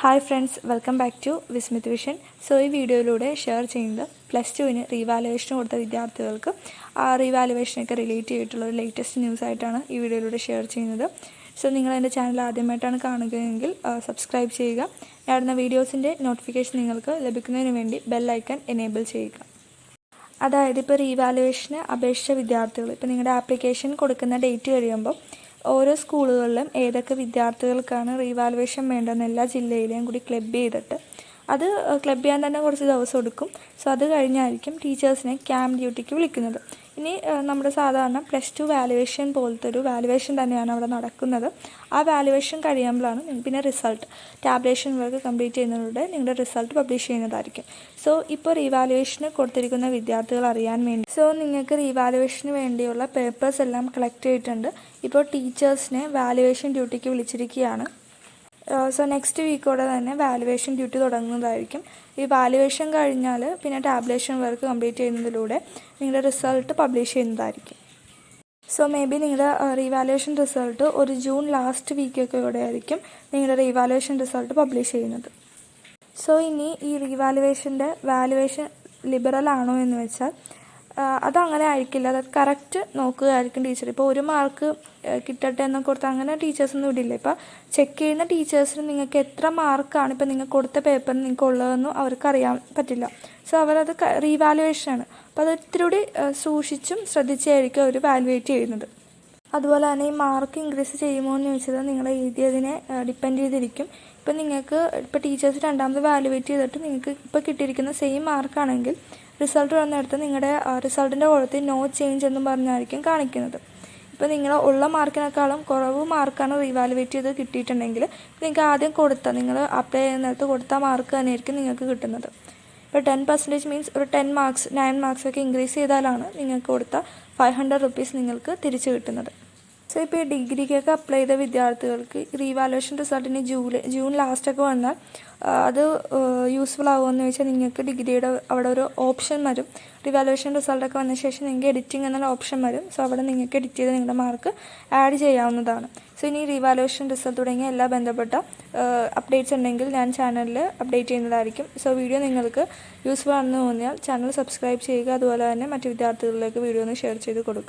Hi friends welcome back to Vismith vision so ഈ വീഡിയോയിലൂടെ share ചെയ്യുന്നത് പ്ലസ് ടുവിന് റീവാലുവേഷൻ കൊടുത്ത വിദ്യാർത്ഥികൾക്ക് ആ റീവാലുവേഷനൊക്കെ റിലേറ്റ് ചെയ്തിട്ടുള്ള ഒരു ലേറ്റസ്റ്റ് ന്യൂസ് ആയിട്ടാണ് ഈ വീഡിയോയിലൂടെ ഷെയർ ചെയ്യുന്നത്. സോ നിങ്ങൾ എന്റെ ചാനൽ ആദ്യമായിട്ടാണ് കാണുകയെങ്കിൽ സബ്സ്ക്രൈബ് ചെയ്യുക. ഞാടുന്ന വീഡിയോസിന്റെ നോട്ടിഫിക്കേഷൻ നിങ്ങൾക്ക് ലഭിക്കുന്നതിന് വേണ്ടി ബെല്ലൈക്കൺ എനേബിൾ ചെയ്യുക. അതായത് ഇപ്പോൾ റീവാലുവേഷന് അപേക്ഷിച്ച വിദ്യാർത്ഥികൾ ഇപ്പോൾ നിങ്ങളുടെ ആപ്ലിക്കേഷൻ കൊടുക്കുന്ന ഡേറ്റ് കഴിയുമ്പോൾ ഓരോ സ്കൂളുകളിലും ഏതൊക്കെ വിദ്യാർത്ഥികൾക്കാണ് റീവാലുവേഷൻ വേണ്ടതെന്ന് എല്ലാ ജില്ലയിലെയും കൂടി ക്ലബ് ചെയ്തിട്ട് അത് ക്ലബ് ചെയ്യാൻ തന്നെ കുറച്ച് ദിവസം എടുക്കും. സോ അത് കഴിഞ്ഞായിരിക്കും ടീച്ചേഴ്സിനെ ക്യാമ്പ് ഡ്യൂട്ടിക്ക് വിളിക്കുന്നത്. ഇനി നമ്മുടെ സാധാരണ പ്ലസ് ടു വാലുവേഷൻ പോലത്തെ ഒരു വാലുവേഷൻ തന്നെയാണ് അവിടെ നടക്കുന്നത്. ആ വാലുവേഷൻ കഴിയുമ്പോഴാണ് പിന്നെ റിസൾട്ട് ടാബ്ലേഷൻ വർക്ക് കംപ്ലീറ്റ് ചെയ്യുന്നതിലൂടെ നിങ്ങളുടെ റിസൾട്ട് പബ്ലിഷ് ചെയ്യുന്നതായിരിക്കും. സോ ഇപ്പോൾ റീവാലുവേഷന് കൊടുത്തിരിക്കുന്ന വിദ്യാർത്ഥികൾ അറിയാൻ വേണ്ടി. സോ നിങ്ങൾക്ക് റീവാലുവേഷന് വേണ്ടിയുള്ള പേപ്പേഴ്സ് എല്ലാം കളക്ട് ചെയ്തിട്ടുണ്ട്. ഇപ്പോൾ ടീച്ചേഴ്സിനെ വാലുവേഷൻ ഡ്യൂട്ടിക്ക് വിളിച്ചിരിക്കുകയാണ്. സോ നെക്സ്റ്റ് വീക്കോടെ തന്നെ വാലുവേഷൻ ഡ്യൂട്ടി തുടങ്ങുന്നതായിരിക്കും. ഈ വാലുവേഷൻ കഴിഞ്ഞാൽ പിന്നെ ടാബ്ലേഷൻ വർക്ക് കംപ്ലീറ്റ് ചെയ്യുന്നതിലൂടെ നിങ്ങളുടെ റിസൾട്ട് പബ്ലിഷ് ചെയ്യുന്നതായിരിക്കും. സോ മേ ബി നിങ്ങളുടെ റീവാലുവേഷൻ റിസൾട്ട് ഒരു ജൂൺ ലാസ്റ്റ് വീക്കൊക്കെ ആയിരിക്കും നിങ്ങളുടെ റീവാലുവേഷൻ റിസൾട്ട് പബ്ലിഷ് ചെയ്യുന്നത്. സോ ഇനി ഈ റീവാലുവേഷന്റെ വാലുവേഷൻ ലിബറൽ ആണോ എന്ന് വെച്ചാൽ അതങ്ങനെ ആയിരിക്കില്ല. അത് കറക്റ്റ് നോക്കുകയായിരിക്കും ടീച്ചർ. ഇപ്പോൾ ഒരു മാർക്ക് കിട്ടട്ടെ എന്നൊക്കെ കൊടുത്ത് അങ്ങനെ ടീച്ചേഴ്സൊന്നും ഇടില്ല ഇപ്പോൾ ചെക്ക് ചെയ്യുന്ന ടീച്ചേഴ്സിന് നിങ്ങൾക്ക് എത്ര മാർക്കാണ് ഇപ്പോൾ നിങ്ങൾ കൊടുത്ത പേപ്പറിന് നിങ്ങൾക്ക് ഉള്ളതെന്നും അവർക്ക് അറിയാൻ പറ്റില്ല സോ അവരത് റീവാലുവേഷനാണ് അപ്പോൾ അത് ഇത്തിരി കൂടി സൂക്ഷിച്ചും ശ്രദ്ധിച്ചായിരിക്കും അവർ വാലുവേറ്റ് ചെയ്യുന്നത്. അതുപോലെ തന്നെ ഈ മാർക്ക് ഇൻക്രീസ് ചെയ്യുമോ എന്ന് ചോദിച്ചത് നിങ്ങൾ എഴുതിയതിനെ ഡിപ്പെൻഡ് ചെയ്തിരിക്കും. ഇപ്പം നിങ്ങൾക്ക് ഇപ്പോൾ ടീച്ചേഴ്സ് രണ്ടാമത് വാലുവേറ്റ് ചെയ്തിട്ട് നിങ്ങൾക്ക് ഇപ്പോൾ കിട്ടിയിരിക്കുന്ന സെയിം മാർക്കാണെങ്കിൽ റിസൾട്ട് വന്നിടത്ത് നിങ്ങളുടെ റിസൾട്ടിന്റെ കുളത്തിൽ നോ ചേഞ്ച് എന്നും പറഞ്ഞായിരിക്കും കാണിക്കുന്നത്. ഇപ്പോൾ നിങ്ങൾ ഉള്ള മാർക്കിനേക്കാളും കുറവ് മാർക്കാണ് റീവാലുവേറ്റ് ചെയ്ത് കിട്ടിയിട്ടുണ്ടെങ്കിൽ നിങ്ങൾക്ക് ആദ്യം കൊടുത്ത നിങ്ങൾ അപ്ലൈ ചെയ്യുന്നിടത്ത് കൊടുത്ത മാർക്ക് തന്നെയായിരിക്കും നിങ്ങൾക്ക് കിട്ടുന്നത്. ഇപ്പോൾ ടെൻ പെർസെന്റേജ് മീൻസ് ഒരു ടെൻ മാർക്സ് നയൻ മാർക്സ് ഒക്കെ ഇൻക്രീസ് ചെയ്താലാണ് നിങ്ങൾക്ക് കൊടുത്ത ഫൈവ് ഹൺഡ്രഡ് റുപ്പീസ് നിങ്ങൾക്ക് തിരിച്ചു കിട്ടുന്നത്. സോ ഇപ്പോൾ ഈ ഡിഗ്രിക്കൊക്കെ അപ്ലൈ ചെയ്ത വിദ്യാർത്ഥികൾക്ക് റീവാലുവേഷൻ റിസൾട്ടിന് ജൂലൈ ജൂൺ ലാസ്റ്റൊക്കെ വന്നാൽ അത് യൂസ്ഫുൾ ആകുമെന്ന് ചോദിച്ചാൽ നിങ്ങൾക്ക് ഡിഗ്രിയുടെ അവിടെ ഒരു ഓപ്ഷൻ വരും. റിവാലുവേഷൻ റിസൾട്ടൊക്കെ വന്ന ശേഷം നിങ്ങൾക്ക് എഡിറ്റിംഗ് എന്നുള്ള ഓപ്ഷൻ വരും. സോ അവിടെ നിങ്ങൾക്ക് എഡിറ്റ് ചെയ്ത് നിങ്ങളുടെ മാർക്ക് ആഡ് ചെയ്യാവുന്നതാണ്. സോ ഇനി റിവാലുവേഷൻ റിസൾട്ട് തുടങ്ങിയ എല്ലാ ബന്ധപ്പെട്ട അപ്ഡേറ്റ്സ് ഉണ്ടെങ്കിൽ ഞാൻ ചാനലിൽ അപ്ഡേറ്റ് ചെയ്യുന്നതായിരിക്കും. സോ വീഡിയോ നിങ്ങൾക്ക് യൂസ്ഫുൾ ആണെന്ന് തോന്നിയാൽ ചാനൽ സബ്സ്ക്രൈബ് ചെയ്യുക. അതുപോലെ തന്നെ മറ്റ് വിദ്യാർത്ഥികളിലേക്ക് വീഡിയോ ഒന്ന് ഷെയർ ചെയ്ത് കൊടുക്കുക.